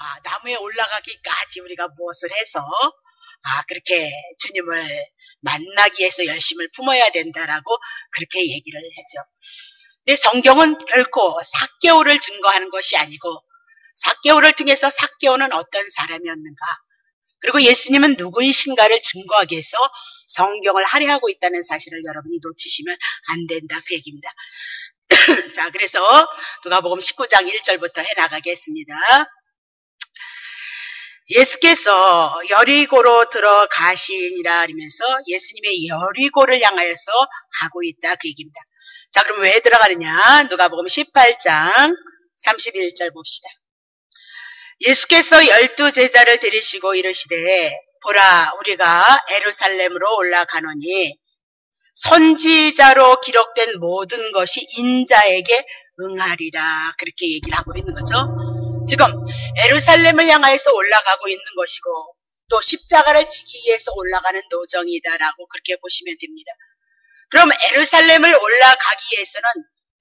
아, 나무에 올라가기까지 우리가 무엇을 해서 아, 그렇게 주님을 만나기 위해서 열심을 품어야 된다라고 그렇게 얘기를 하죠. 근데 성경은 결코 사개오를 증거하는 것이 아니고 사개오를 통해서 사개오는 어떤 사람이었는가 그리고 예수님은 누구이신가를 증거하기 위해서 성경을 할애하고 있다는 사실을 여러분이 놓치시면 안 된다 그 얘기입니다. 자 그래서 누가복음 19장 1절부터 해나가겠습니다. 예수께서 여리고로 들어가시니라 하면서 예수님의 여리고를 향하여서 가고 있다 그 얘기입니다. 자 그럼 왜 들어가느냐 누가복음 18장 31절 봅시다. 예수께서 열두 제자를 데리시고 이르시되 보라 우리가 에루살렘으로 올라가노니 선지자로 기록된 모든 것이 인자에게 응하리라 그렇게 얘기를 하고 있는 거죠. 지금 에루살렘을 향하여서 올라가고 있는 것이고 또 십자가를 지기 위해서 올라가는 노정이다라고 그렇게 보시면 됩니다. 그럼 에루살렘을 올라가기 위해서는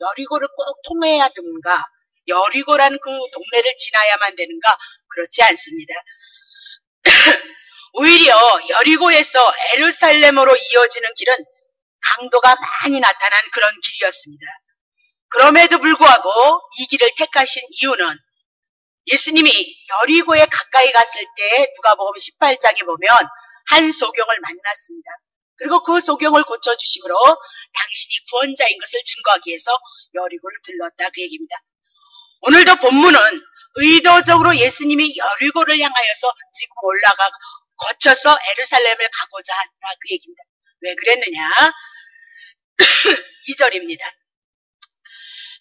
여리고를 꼭 통해야 되는가? 여리고라는 그 동네를 지나야만 되는가? 그렇지 않습니다. 오히려 여리고에서 에루살렘으로 이어지는 길은 강도가 많이 나타난 그런 길이었습니다. 그럼에도 불구하고 이 길을 택하신 이유는 예수님이 여리고에 가까이 갔을 때 누가복음 18장에 보면 한 소경을 만났습니다. 그리고 그 소경을 고쳐주심으로 당신이 구원자인 것을 증거하기 위해서 여리고를 들렀다 그 얘기입니다. 오늘도 본문은 의도적으로 예수님이 여리고를 향하여서 지금 올라가 거쳐서 에르살렘을 가고자 한다 그 얘기입니다. 왜 그랬느냐? 2절입니다.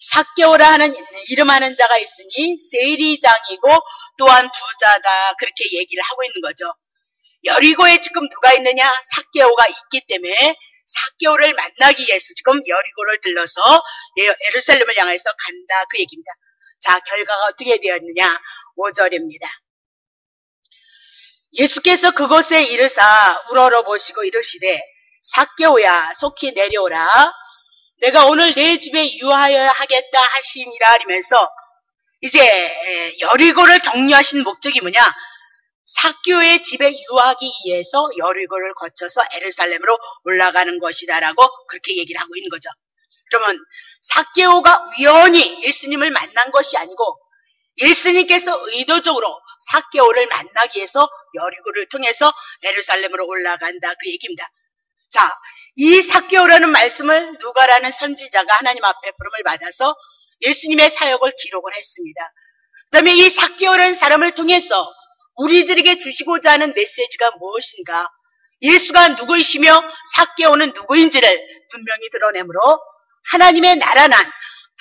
사개오라 하는 이름하는 자가 있으니 세리장이고 또한 부자다 그렇게 얘기를 하고 있는 거죠. 여리고에 지금 누가 있느냐? 사개오가 있기 때문에 사개오를 만나기 위해서 지금 여리고를 들러서 예루살렘을 향해서 간다 그 얘기입니다. 자 결과가 어떻게 되었느냐? 5절입니다. 예수께서 그곳에 이르사 우러러 보시고 이르시되 사개오야 속히 내려오라 내가 오늘 내 집에 유하여 하겠다 하시니라 하면서 이제 여리고를 격려하신 목적이 뭐냐? 사교의 집에 유하기 위해서 여리고를 거쳐서 에르살렘으로 올라가는 것이다라고 그렇게 얘기를 하고 있는 거죠. 그러면 사개오가 우연히 예수님을 만난 것이 아니고 예수님께서 의도적으로 사개오를 만나기 위해서 여리고를 통해서 에르살렘으로 올라간다 그 얘기입니다. 자, 이 사개오라는 말씀을 누가라는 선지자가 하나님 앞에 부름을 받아서 예수님의 사역을 기록을 했습니다. 그 다음에 이 사개오라는 사람을 통해서 우리들에게 주시고자 하는 메시지가 무엇인가? 예수가 누구이시며 사개오는 누구인지를 분명히 드러내므로 하나님의 나라난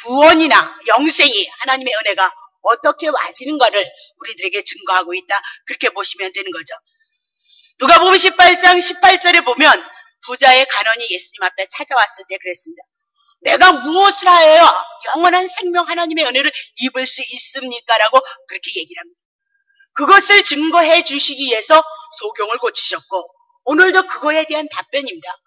구원이나 영생이 하나님의 은혜가 어떻게 와지는가를 우리들에게 증거하고 있다. 그렇게 보시면 되는 거죠. 누가 보면 18장 18절에 보면 부자의 간원이 예수님 앞에 찾아왔을 때 그랬습니다. 내가 무엇을 하여야 영원한 생명 하나님의 은혜를 입을 수 있습니까? 라고 그렇게 얘기를 합니다. 그것을 증거해 주시기 위해서 소경을 고치셨고 오늘도 그거에 대한 답변입니다.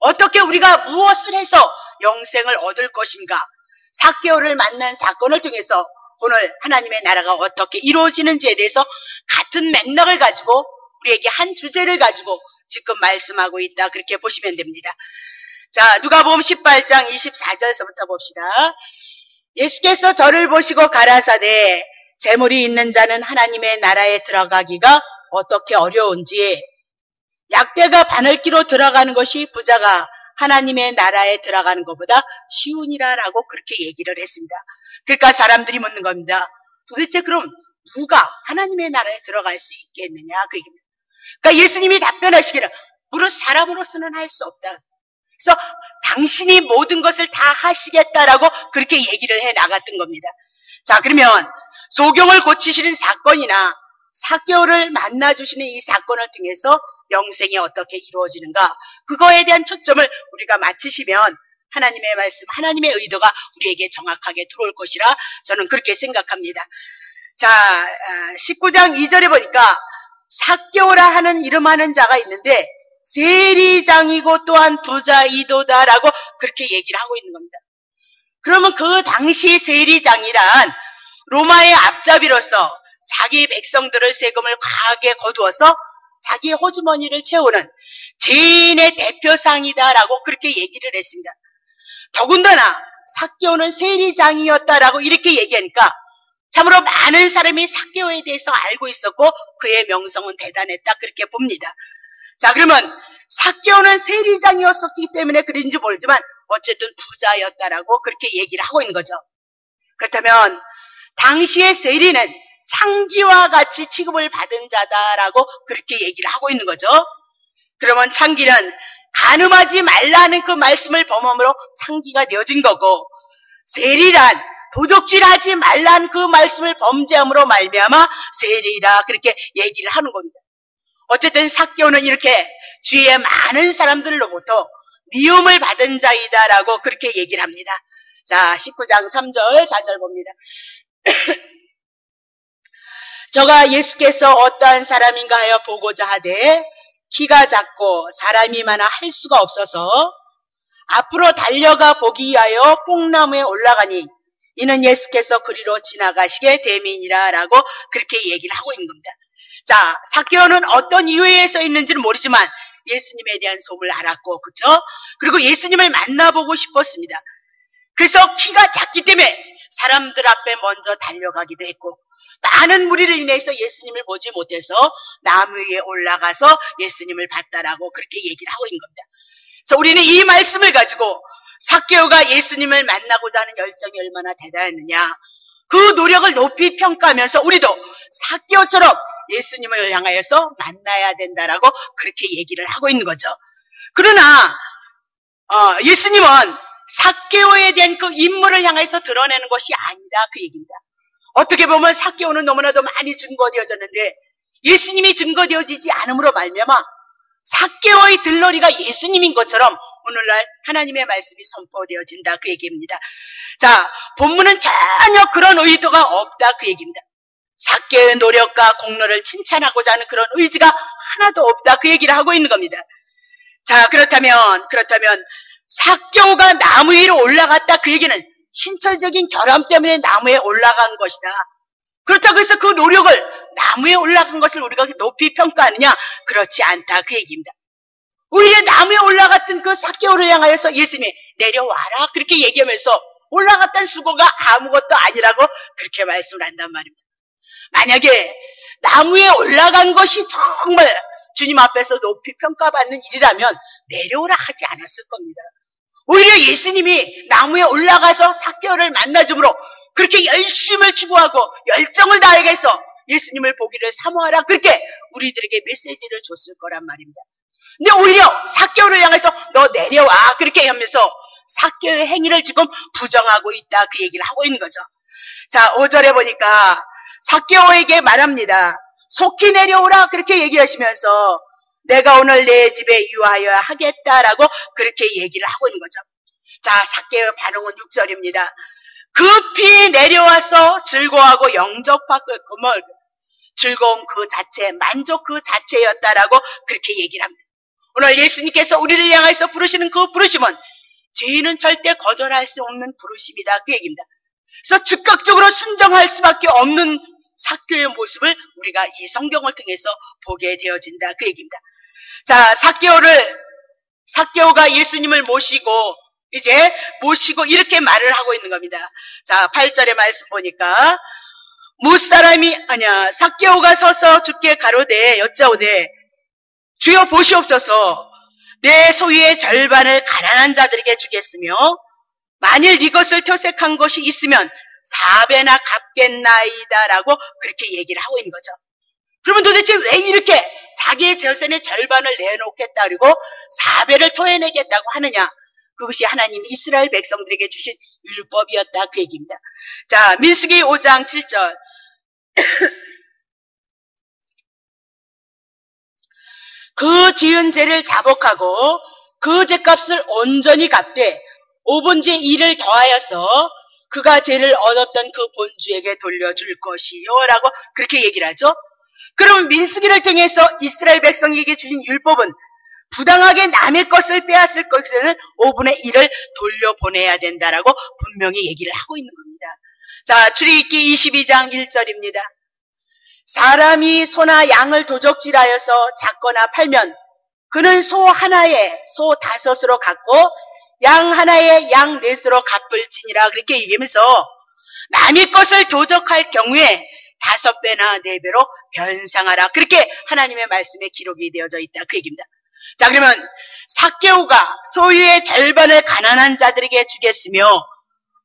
어떻게 우리가 무엇을 해서 영생을 얻을 것인가? 사개월을 만난 사건을 통해서 오늘 하나님의 나라가 어떻게 이루어지는지에 대해서 같은 맥락을 가지고 우리에게 한 주제를 가지고 지금 말씀하고 있다. 그렇게 보시면 됩니다. 자, 누가복음 18장 24절서부터 봅시다. 예수께서 저를 보시고 가라사대 재물이 있는 자는 하나님의 나라에 들어가기가 어떻게 어려운지 약대가 바늘기로 들어가는 것이 부자가 하나님의 나라에 들어가는 것보다 쉬우니라라고 그렇게 얘기를 했습니다. 그러니까 사람들이 묻는 겁니다. 도대체 그럼 누가 하나님의 나라에 들어갈 수 있겠느냐 그 얘기입니다. 그러니까 예수님이 답변하시기를 우리 사람으로서는 할 수 없다. 그래서 당신이 모든 것을 다 하시겠다라고 그렇게 얘기를 해 나갔던 겁니다. 자, 그러면 소경을 고치시는 사건이나 사교를 만나주시는 이 사건을 통해서 영생이 어떻게 이루어지는가 그거에 대한 초점을 우리가 맞추시면 하나님의 말씀, 하나님의 의도가 우리에게 정확하게 들어올 것이라 저는 그렇게 생각합니다. 자, 19장 아, 2절에 보니까 사교라 하는 이름하는 자가 있는데 세리장이고 또한 부자이도다라고 그렇게 얘기를 하고 있는 겁니다. 그러면 그 당시 세리장이란 로마의 앞잡이로서 자기 백성들을 세금을 과하게 거두어서 자기 호주머니를 채우는 죄인의 대표상이다라고 그렇게 얘기를 했습니다. 더군다나 사개오는 세리장이었다라고 이렇게 얘기하니까 참으로 많은 사람이 사개오에 대해서 알고 있었고 그의 명성은 대단했다 그렇게 봅니다. 자 그러면 사개오는 세리장이었었기 때문에 그런지 모르지만 어쨌든 부자였다라고 그렇게 얘기를 하고 있는 거죠. 그렇다면 당시의 세리는 창기와 같이 취급을 받은 자다라고 그렇게 얘기를 하고 있는 거죠. 그러면 창기는 가늠하지 말라는 그 말씀을 범함으로 창기가 되어진 거고 세리란 도적질하지 말란 그 말씀을 범죄함으로 말미암아 세리라 그렇게 얘기를 하는 겁니다. 어쨌든 사개오는 이렇게 주위에 많은 사람들로부터 미움을 받은 자이다라고 그렇게 얘기를 합니다. 자, 19장 3절, 4절 봅니다. 저가 예수께서 어떠한 사람인가 하여 보고자 하되 키가 작고 사람이 많아 할 수가 없어서 앞으로 달려가 보기 위하여 뽕나무에 올라가니 이는 예수께서 그리로 지나가시게 대민이라 라고 그렇게 얘기를 하고 있는 겁니다. 자, 사케오는 어떤 이유에 서 있는지는 모르지만 예수님에 대한 소문을 알았고, 그죠? 그리고 예수님을 만나보고 싶었습니다. 그래서 키가 작기 때문에 사람들 앞에 먼저 달려가기도 했고, 많은 무리를 인해서 예수님을 보지 못해서 나무 위에 올라가서 예수님을 봤다라고 그렇게 얘기를 하고 있는 겁니다. 그래서 우리는 이 말씀을 가지고 사케오가 예수님을 만나고자 하는 열정이 얼마나 대단했느냐. 그 노력을 높이 평가하면서 우리도 사케오처럼 예수님을 향하여서 만나야 된다라고 그렇게 얘기를 하고 있는 거죠. 그러나 어, 예수님은 사케오에 대한 그 인물을 향해서 드러내는 것이 아니다 그 얘기입니다. 어떻게 보면 사개오는 너무나도 많이 증거되어졌는데 예수님이 증거되어지지 않음으로 말미암아 사개오의 들러리가 예수님인 것처럼 오늘날 하나님의 말씀이 선포되어진다 그 얘기입니다. 자 본문은 전혀 그런 의도가 없다 그 얘기입니다. 사개의 노력과 공로를 칭찬하고자 하는 그런 의지가 하나도 없다 그 얘기를 하고 있는 겁니다. 자 그렇다면 그렇다면 사개오가 나무 위로 올라갔다 그 얘기는 신체적인 결함 때문에 나무에 올라간 것이다. 그렇다고 해서 그 노력을 나무에 올라간 것을 우리가 높이 평가하느냐? 그렇지 않다. 그 얘기입니다. 오히려 나무에 올라갔던 그 사개오를 향하여서 예수님이 내려와라. 그렇게 얘기하면서 올라갔던 수고가 아무것도 아니라고 그렇게 말씀을 한단 말입니다. 만약에 나무에 올라간 것이 정말 주님 앞에서 높이 평가받는 일이라면 내려오라 하지 않았을 겁니다. 오히려 예수님이 나무에 올라가서 사개오를 만나줌으로 그렇게 열심을 추구하고 열정을 다해서 예수님을 보기를 사모하라 그렇게 우리들에게 메시지를 줬을 거란 말입니다. 근데 오히려 사개오를 향해서 너 내려와 그렇게 하면서 사개오의 행위를 지금 부정하고 있다 그 얘기를 하고 있는 거죠. 자 5절에 보니까 사개오에게 말합니다. 속히 내려오라 그렇게 얘기하시면서 내가 오늘 내 집에 유하여 하겠다라고 그렇게 얘기를 하고 있는 거죠. 자, 사개의 반응은 6절입니다. 급히 내려와서 즐거워하고 영접하고 그 즐거움 그 자체, 만족 그 자체였다라고 그렇게 얘기를 합니다. 오늘 예수님께서 우리를 향해서 부르시는 그 부르심은 죄인은 절대 거절할 수 없는 부르심이다. 그 얘기입니다. 그래서 즉각적으로 순정할 수밖에 없는 사교의 모습을 우리가 이 성경을 통해서 보게 되어진다. 그 얘기입니다. 자, 사개오를, 사개오가 예수님을 모시고, 이제 모시고 이렇게 말을 하고 있는 겁니다. 자, 8절의 말씀 보니까, 무사람이, 아니야, 사개오가 서서 죽게 가로되, 여짜오되, 주여 보시옵소서, 내 소유의 절반을 가난한 자들에게 주겠으며, 만일 이것을 퇴색한 것이 있으면 사배나 갚겠나이다 라고 그렇게 얘기를 하고 있는 거죠. 그러면 도대체 왜 이렇게 자기의 재산의 절반을 내놓겠다 그리고 사배를 토해내겠다고 하느냐? 그것이 하나님 이스라엘 백성들에게 주신 율법이었다 그 얘기입니다. 자 민수기 5장 7절 그 지은 죄를 자복하고 그 죄값을 온전히 갚되 5분지 1을 더하여서 그가 죄를 얻었던 그 본주에게 돌려줄 것이요 라고 그렇게 얘기를 하죠. 그럼 민수기를 통해서 이스라엘 백성에게 주신 율법은 부당하게 남의 것을 빼앗을 것에는 5분의 1을 돌려보내야 된다라고 분명히 얘기를 하고 있는 겁니다. 자, 출애굽기 22장 1절입니다. 사람이 소나 양을 도적질하여서 잡거나 팔면 그는 소 하나에 소 다섯으로 갖고 양 하나에 양 넷으로 갚을지니라 그렇게 얘기하면서 남의 것을 도적할 경우에 다섯 배나 네 배로 변상하라. 그렇게 하나님의 말씀에 기록이 되어져 있다. 그 얘기입니다. 자, 그러면 사개오가 소유의 절반을 가난한 자들에게 주겠으며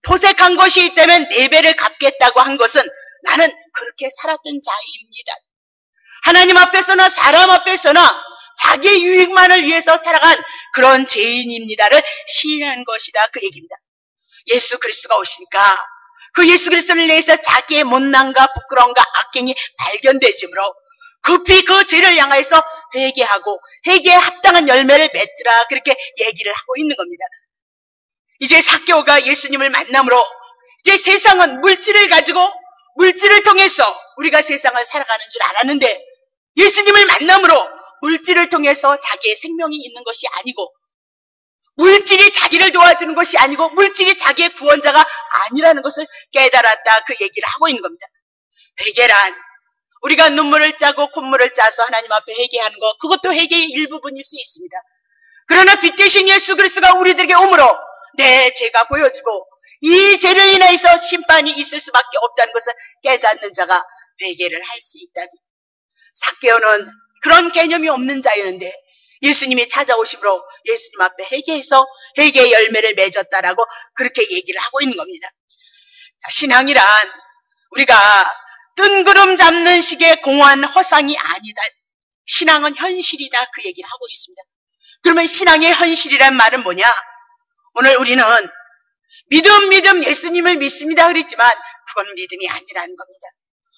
포색한 것이 있다면 네 배를 갚겠다고 한 것은 나는 그렇게 살았던 자입니다. 하나님 앞에서나 사람 앞에서나 자기의 유익만을 위해서 살아간 그런 죄인입니다를 시인한 것이다. 그 얘기입니다. 예수 그리스도가 오시니까 그 예수 그리스도를 위해서 자기의 못난과 부끄러움과 악행이 발견되지므로 급히 그 죄를 향하여서 회개하고 회개에 합당한 열매를 맺더라 그렇게 얘기를 하고 있는 겁니다. 이제 사교가 예수님을 만남으로 이제 세상은 물질을 가지고 물질을 통해서 우리가 세상을 살아가는 줄 알았는데 예수님을 만남으로 물질을 통해서 자기의 생명이 있는 것이 아니고 물질이 자기를 도와주는 것이 아니고 물질이 자기의 구원자가 아니라는 것을 깨달았다 그 얘기를 하고 있는 겁니다. 회개란 우리가 눈물을 짜고 콧물을 짜서 하나님 앞에 회개하는 것 그것도 회개의 일부분일 수 있습니다. 그러나 빛 대신 예수 그리스도가 우리들에게 오므로 내 죄가 보여지고 이 죄를 인해서 심판이 있을 수밖에 없다는 것을 깨닫는 자가 회개를 할 수 있다니. 사케오는 그런 개념이 없는 자였는데 예수님이 찾아오심으로 예수님 앞에 회개해서 회개의 열매를 맺었다라고 그렇게 얘기를 하고 있는 겁니다. 자, 신앙이란 우리가 뜬구름 잡는 식의 공허한 허상이 아니다. 신앙은 현실이다. 그 얘기를 하고 있습니다. 그러면 신앙의 현실이란 말은 뭐냐? 오늘 우리는 믿음, 믿음, 예수님을 믿습니다. 그랬지만 그건 믿음이 아니라는 겁니다.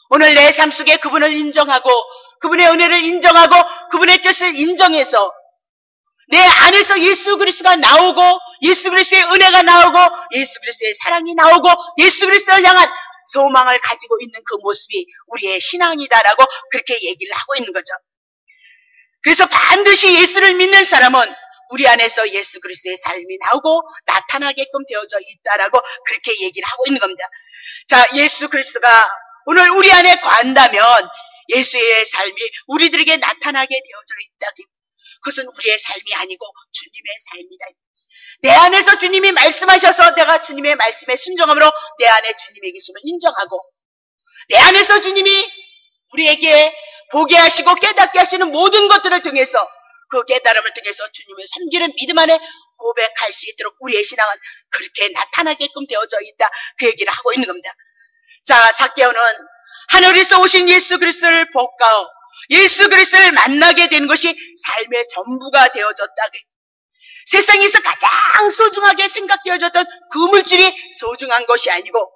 오늘 내 삶 속에 그분을 인정하고 그분의 은혜를 인정하고 그분의 뜻을 인정해서 내 안에서 예수 그리스도가 나오고 예수 그리스도의 은혜가 나오고 예수 그리스도의 사랑이 나오고 예수 그리스도를 향한 소망을 가지고 있는 그 모습이 우리의 신앙이다라고 그렇게 얘기를 하고 있는 거죠. 그래서 반드시 예수를 믿는 사람은 우리 안에서 예수 그리스도의 삶이 나오고 나타나게끔 되어져 있다라고 그렇게 얘기를 하고 있는 겁니다. 자, 예수 그리스도가 오늘 우리 안에 관다면 예수의 삶이 우리들에게 나타나게 되어져 있다. 그것은 우리의 삶이 아니고 주님의 삶이다. 내 안에서 주님이 말씀하셔서 내가 주님의 말씀에 순종함으로 내 안에 주님의 계심을 인정하고 내 안에서 주님이 우리에게 보게 하시고 깨닫게 하시는 모든 것들을 통해서 그 깨달음을 통해서 주님을 섬기는 믿음 안에 고백할 수 있도록 우리의 신앙은 그렇게 나타나게끔 되어져 있다. 그 얘기를 하고 있는 겁니다. 자, 사개오는 하늘에서 오신 예수 그리스도를 복가어 예수 그리스도를 만나게 되는 것이 삶의 전부가 되어졌다. 세상에서 가장 소중하게 생각되어졌던 그 물질이 소중한 것이 아니고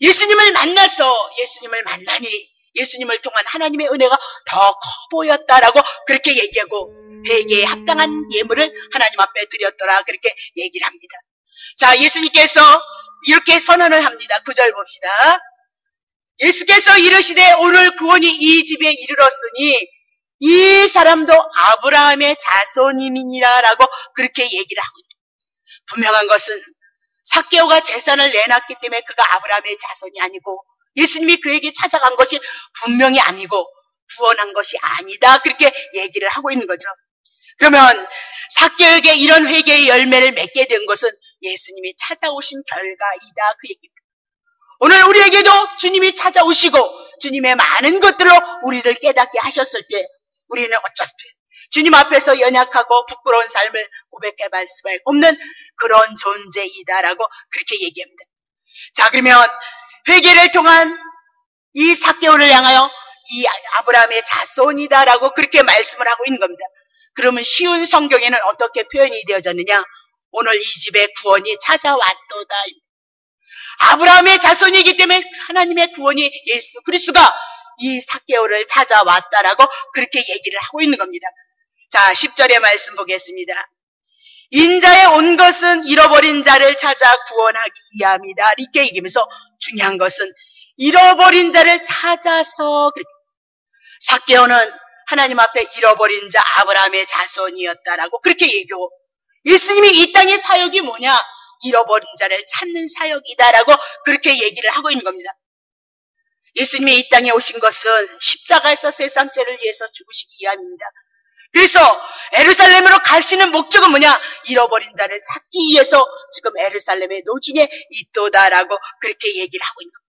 예수님을 만나서 예수님을 만나니 예수님을 통한 하나님의 은혜가 더 커 보였다라고 그렇게 얘기하고 회개에 합당한 예물을 하나님 앞에 드렸더라 그렇게 얘기를 합니다. 자, 예수님께서 이렇게 선언을 합니다. 구절 봅시다. 예수께서 이르시되 오늘 구원이 이 집에 이르렀으니 이 사람도 아브라함의 자손임이니라라고 그렇게 얘기를 하고 있다. 분명한 것은 사케오가 재산을 내놨기 때문에 그가 아브라함의 자손이 아니고 예수님이 그에게 찾아간 것이 분명히 아니고 구원한 것이 아니다. 그렇게 얘기를 하고 있는 거죠. 그러면 사케오에게 이런 회개의 열매를 맺게 된 것은 예수님이 찾아오신 결과이다. 그 얘기입니다. 오늘 우리에게도 주님이 찾아오시고 주님의 많은 것들로 우리를 깨닫게 하셨을 때 우리는 어차피 주님 앞에서 연약하고 부끄러운 삶을 고백해 볼 수밖에 없는 그런 존재이다라고 그렇게 얘기합니다. 자 그러면 회개를 통한 이 사개오를 향하여 이 아브라함의 자손이다라고 그렇게 말씀을 하고 있는 겁니다. 그러면 쉬운 성경에는 어떻게 표현이 되어졌느냐? 오늘 이 집에 구원이 찾아왔도다. 아브라함의 자손이기 때문에 하나님의 구원이 예수 그리스도가 이 사개오를 찾아왔다라고 그렇게 얘기를 하고 있는 겁니다. 자, 10절의 말씀 보겠습니다. 인자에 온 것은 잃어버린 자를 찾아 구원하기 위함이다. 이렇게 얘기하면서 중요한 것은 잃어버린 자를 찾아서 사개오는 하나님 앞에 잃어버린 자 아브라함의 자손이었다라고 그렇게 얘기하고 예수님이 이 땅의 사역이 뭐냐? 잃어버린 자를 찾는 사역이다라고 그렇게 얘기를 하고 있는 겁니다. 예수님이 이 땅에 오신 것은 십자가에서 세상 죄를 위해서 죽으시기 위함입니다. 그래서 에루살렘으로 가시는 목적은 뭐냐? 잃어버린 자를 찾기 위해서 지금 에루살렘의 노중에 있도다라고 그렇게 얘기를 하고 있는 겁니다.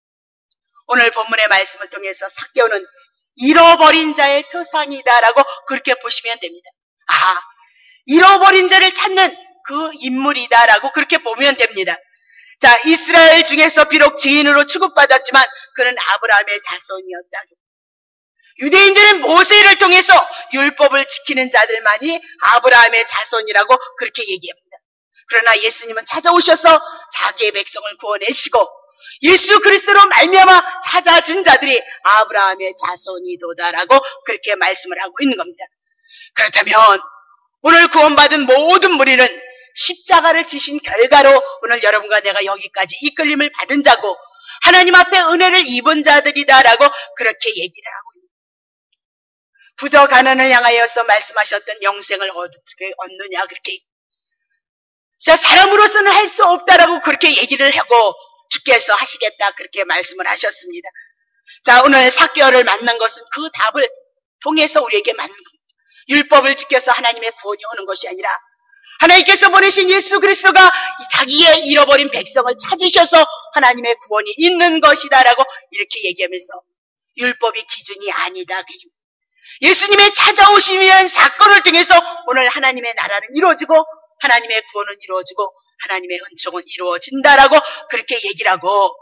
오늘 본문의 말씀을 통해서 사개오는 잃어버린 자의 표상이다라고 그렇게 보시면 됩니다. 아, 잃어버린 자를 찾는 그 인물이다라고 그렇게 보면 됩니다. 자, 이스라엘 중에서 비록 죄인으로 취급받았지만 그는 아브라함의 자손이었다. 유대인들은 모세를 통해서 율법을 지키는 자들만이 아브라함의 자손이라고 그렇게 얘기합니다. 그러나 예수님은 찾아오셔서 자기의 백성을 구원해시고 예수 그리스도로 말미암아 찾아준 자들이 아브라함의 자손이도다라고 그렇게 말씀을 하고 있는 겁니다. 그렇다면 오늘 구원받은 모든 무리는 십자가를 지신 결과로 오늘 여러분과 내가 여기까지 이끌림을 받은 자고 하나님 앞에 은혜를 입은 자들이다라고 그렇게 얘기를 하고 있습니다. 부저 가난을 향하여서 말씀하셨던 영생을 어떻게 얻느냐 그렇게 자 사람으로서는 할 수 없다라고 그렇게 얘기를 하고 주께서 하시겠다 그렇게 말씀을 하셨습니다. 자 오늘 사개월을 만난 것은 그 답을 통해서 우리에게 만난 겁니다. 율법을 지켜서 하나님의 구원이 오는 것이 아니라 하나님께서 보내신 예수 그리스도가 자기의 잃어버린 백성을 찾으셔서 하나님의 구원이 있는 것이다라고 이렇게 얘기하면서 율법이 기준이 아니다. 예수님의 찾아오심이라는 사건을 통해서 오늘 하나님의 나라는 이루어지고 하나님의 구원은 이루어지고 하나님의 은총은 이루어진다라고 그렇게 얘기를 하고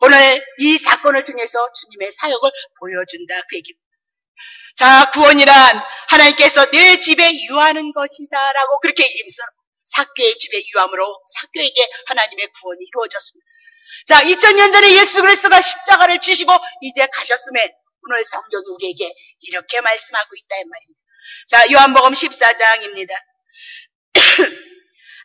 오늘 이 사건을 통해서 주님의 사역을 보여준다 그 얘기입니다. 자, 구원이란 하나님께서 내 집에 유하는 것이다 라고 그렇게 얘기하면서 사교의 집에 유함으로 사교에게 하나님의 구원이 이루어졌습니다. 자, 2000년 전에 예수 그리스도가 십자가를 지시고 이제 가셨음에 오늘 성경이 우리에게 이렇게 말씀하고 있다 이 말입니다. 자, 요한복음 14장입니다.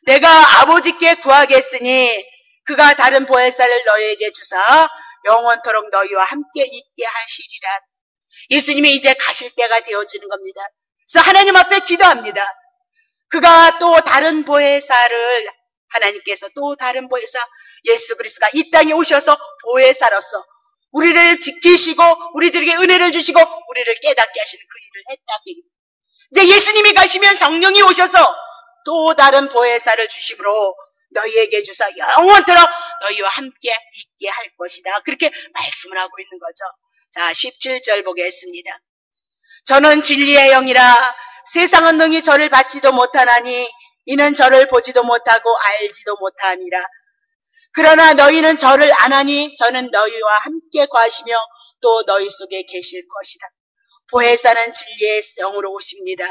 내가 아버지께 구하겠으니 그가 다른 보혜사를 너희에게 주사 영원토록 너희와 함께 있게 하시리라. 예수님이 이제 가실 때가 되어지는 겁니다. 그래서 하나님 앞에 기도합니다. 그가 또 다른 보혜사를 하나님께서 또 다른 보혜사 예수 그리스도가 이 땅에 오셔서 보혜사로서 우리를 지키시고 우리들에게 은혜를 주시고 우리를 깨닫게 하시는 그 일을 했다. 이제 예수님이 가시면 성령이 오셔서 또 다른 보혜사를 주심으로 너희에게 주사 영원토록 너희와 함께 있게 할 것이다. 그렇게 말씀을 하고 있는 거죠. 자, 17절 보겠습니다. 저는 진리의 영이라 세상은 능히 저를 받지도 못하나니 이는 저를 보지도 못하고 알지도 못하니라. 그러나 너희는 저를 안하니 저는 너희와 함께 과시며 또 너희 속에 계실 것이다. 보혜사는 진리의 영으로 오십니다.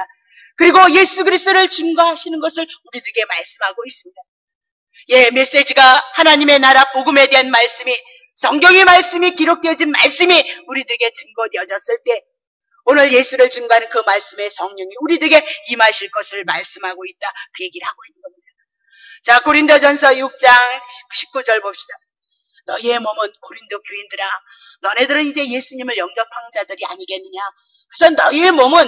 그리고 예수 그리스도를 증거하시는 것을 우리들에게 말씀하고 있습니다. 예, 메시지가 하나님의 나라 복음에 대한 말씀이 성경의 말씀이 기록되어진 말씀이 우리들에게 증거되어졌을 때 오늘 예수를 증거하는 그 말씀의 성령이 우리들에게 임하실 것을 말씀하고 있다. 그 얘기를 하고 있는 겁니다. 자, 고린도전서 6장 19절 봅시다. 너희의 몸은 고린도 교인들아 너네들은 이제 예수님을 영접한 자들이 아니겠느냐. 그래서 너희의 몸은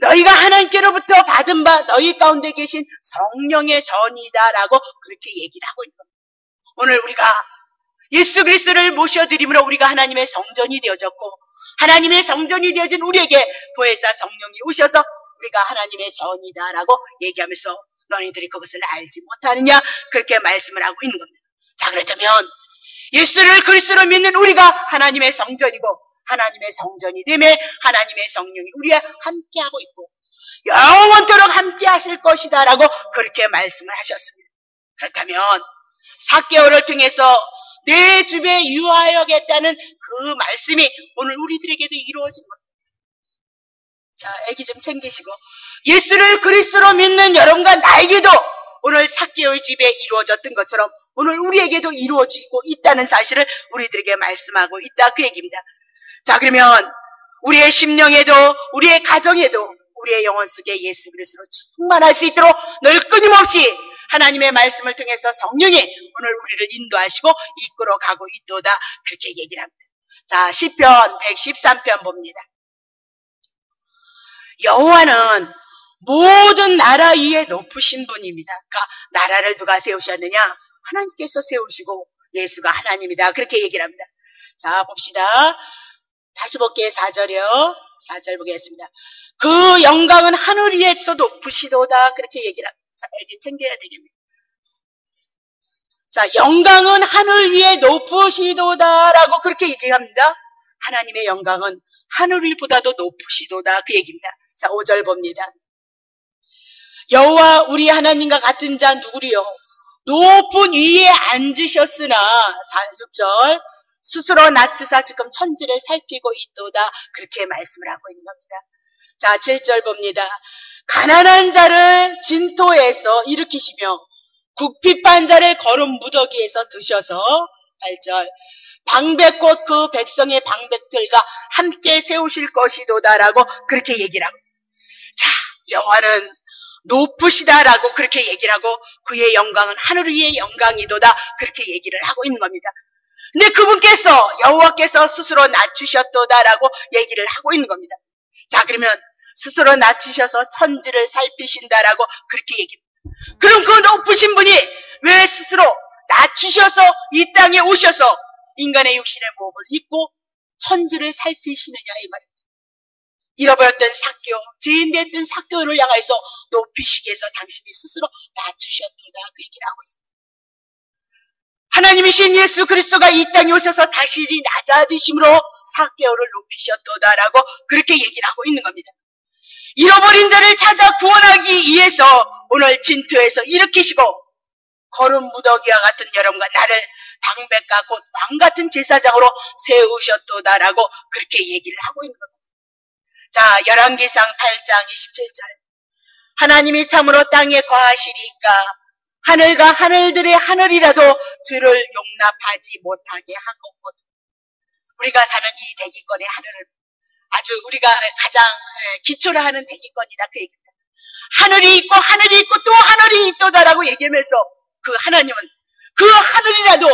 너희가 하나님께로부터 받은 바 너희 가운데 계신 성령의 전이다라고 그렇게 얘기를 하고 있는 겁니다. 오늘 우리가 예수 그리스도를 모셔드림으로 우리가 하나님의 성전이 되어졌고 하나님의 성전이 되어진 우리에게 보혜사 성령이 오셔서 우리가 하나님의 전이다라고 얘기하면서 너희들이 그것을 알지 못하느냐 그렇게 말씀을 하고 있는 겁니다. 자 그렇다면 예수를 그리스도로 믿는 우리가 하나님의 성전이고 하나님의 성전이 되매 하나님의 성령이 우리와 함께하고 있고 영원토록 함께 하실 것이다라고 그렇게 말씀을 하셨습니다. 그렇다면 4개월을 통해서 내 집에 유하여겠다는 그 말씀이 오늘 우리들에게도 이루어진 겁니다. 자, 애기 좀 챙기시고 예수를 그리스도로 믿는 여러분과 나에게도 오늘 사개의 집에 이루어졌던 것처럼 오늘 우리에게도 이루어지고 있다는 사실을 우리들에게 말씀하고 있다 그 얘기입니다. 자, 그러면 우리의 심령에도 우리의 가정에도 우리의 영혼 속에 예수 그리스도로 충만할 수 있도록 늘 끊임없이 하나님의 말씀을 통해서 성령이 오늘 우리를 인도하시고 이끌어 가고 있도다. 그렇게 얘기를 합니다. 자, 10편 113편 봅니다. 여호와는 모든 나라 위에 높으신 분입니다. 그러니까 나라를 누가 세우셨느냐? 하나님께서 세우시고 예수가 하나님이다. 그렇게 얘기를 합니다. 자, 봅시다. 다시 볼게요. 4절이요. 4절 보겠습니다. 그 영광은 하늘 위에서 높으시도다. 그렇게 얘기를, 자, 이제 챙겨야 되겠네요. 자, 영광은 하늘 위에 높으시도다라고 그렇게 얘기합니다. 하나님의 영광은 하늘 위보다도 높으시도다. 그 얘기입니다. 자, 5절 봅니다. 여호와 우리 하나님과 같은 자 누구리요? 높은 위에 앉으셨으나 6절 스스로 낮추사 지금 천지를 살피고 있도다 그렇게 말씀을 하고 있는 겁니다. 자 7절 봅니다. 가난한 자를 진토에서 일으키시며 국핍한 자를 거름 무더기에서 드셔서 8절 방백꽃 그 백성의 방백들과 함께 세우실 것이도다라고 그렇게 얘기를 하고 자 여호와는 높으시다라고 그렇게 얘기를 하고 그의 영광은 하늘 위의 영광이도다 그렇게 얘기를 하고 있는 겁니다. 근데 그분께서 여호와께서 스스로 낮추셨도다라고 얘기를 하고 있는 겁니다. 자 그러면 스스로 낮추셔서 천지를 살피신다라고 그렇게 얘기합니다. 그럼 그 높으신 분이 왜 스스로 낮추셔서 이 땅에 오셔서 인간의 육신의 몸을 입고 천지를 살피시느냐 이 말입니다. 잃어버렸던 사교, 죄인됐던 사교를 향해서 높이시기 위해서 당신이 스스로 낮추셨도다. 그 얘기를 하고 있습니다. 하나님이신 예수 그리스도가 이 땅에 오셔서 다시 낮아지심으로 사교를 높이셨도다라고 그렇게 얘기를 하고 있는 겁니다. 잃어버린 자를 찾아 구원하기 위해서 오늘 진토에서 일으키시고 거름 무더기와 같은 여러분과 나를 방백과 곧 왕같은 제사장으로 세우셨도다라고 그렇게 얘기를 하고 있는 겁니다. 자, 열왕기상 8장 27절. 하나님이 참으로 땅에 거하시리까 하늘과 하늘들의 하늘이라도 주를 용납하지 못하게 하고거든. 우리가 사는 이 대기권의 하늘은 아주 우리가 가장 기초를 하는 대기권이다 그 얘기입니다. 하늘이 있고 하늘이 있고 또 하늘이 있도다라고 얘기하면서 그 하나님은 그 하늘이라도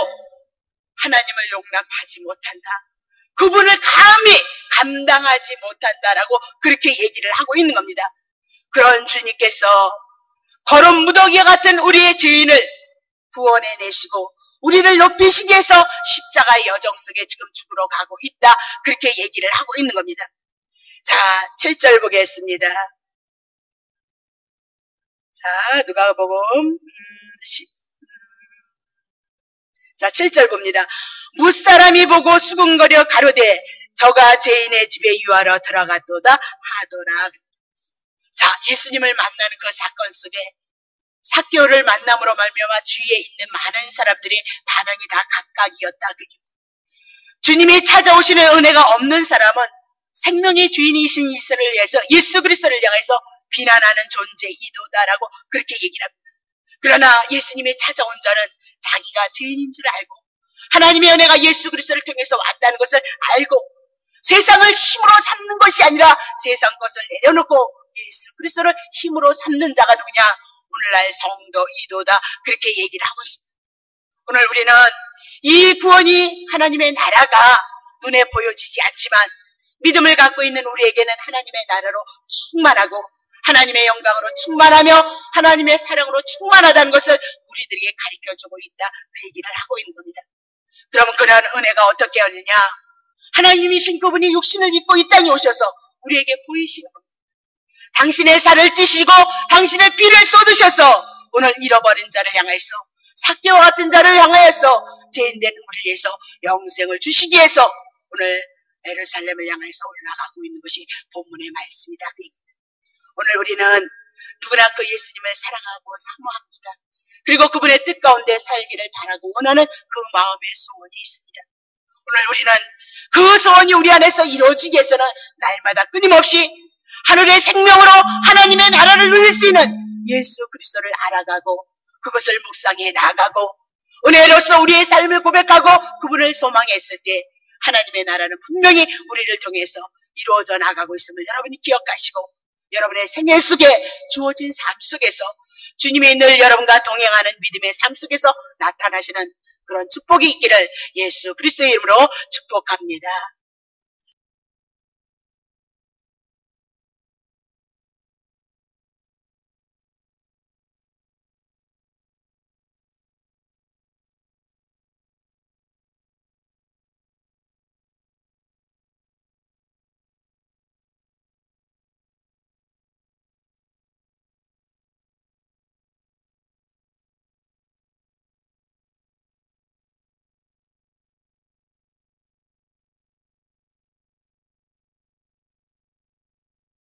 하나님을 용납하지 못한다. 그분을 감히 감당하지 못한다라고 그렇게 얘기를 하고 있는 겁니다. 그런 주님께서 거름 무더기 같은 우리의 죄인을 구원해 내시고 우리를 높이시기 위해서 십자가의 여정 속에 지금 죽으러 가고 있다. 그렇게 얘기를 하고 있는 겁니다. 자, 7절 보겠습니다. 자, 누가복음 10. 자, 7절 봅니다. 무사람이 보고 수군거려 가로되 저가 죄인의 집에 유하러 들어갔도다 하더라. 자, 예수님을 만나는 그 사건 속에 사교를 만남으로 말미암아 주위에 있는 많은 사람들이 반응이 다 각각이었다. 주님이 찾아오시는 은혜가 없는 사람은 생명의 주인이신 이스를 위해서 예수 그리스도를 향해서 비난하는 존재이도다라고 그렇게 얘기를 합니다. 그러나 예수님이 찾아온 자는 자기가 죄인인 줄 알고 하나님의 은혜가 예수 그리스도를 통해서 왔다는 것을 알고 세상을 힘으로 삼는 것이 아니라 세상 것을 내려놓고 예수 그리스도를 힘으로 삼는 자가 누구냐? 오늘날 성도 이도다 그렇게 얘기를 하고 있습니다. 오늘 우리는 이 구원이 하나님의 나라가 눈에 보여지지 않지만 믿음을 갖고 있는 우리에게는 하나님의 나라로 충만하고 하나님의 영광으로 충만하며 하나님의 사랑으로 충만하다는 것을 우리들에게 가르쳐주고 있다. 그 얘기를 하고 있는 겁니다. 그러면 그런 은혜가 어떻게 하느냐? 하나님이신 그분이 육신을 입고 이 땅에 오셔서 우리에게 보이시는 겁니다. 당신의 살을 찌시고 당신의 피를 쏟으셔서 오늘 잃어버린 자를 향해서 사개와 같은 자를 향하여서 죄인된 우리를 위해서 영생을 주시기 위해서 오늘 에르살렘을 향해서 올라가고 있는 것이 본문의 말씀이다. 그 오늘 우리는 누구나 그 예수님을 사랑하고 사모합니다. 그리고 그분의 뜻 가운데 살기를 바라고 원하는 그 마음의 소원이 있습니다. 오늘 우리는 그 소원이 우리 안에서 이루어지기 위해서는 날마다 끊임없이 하늘의 생명으로 하나님의 나라를 누릴 수 있는 예수 그리스도를 알아가고 그것을 묵상해 나가고 은혜로서 우리의 삶을 고백하고 그분을 소망했을 때 하나님의 나라는 분명히 우리를 통해서 이루어져 나가고 있음을 여러분이 기억하시고 여러분의 생애 속에 주어진 삶 속에서 주님이 늘 여러분과 동행하는 믿음의 삶 속에서 나타나시는 그런 축복이 있기를 예수 그리스도의 이름으로 축복합니다.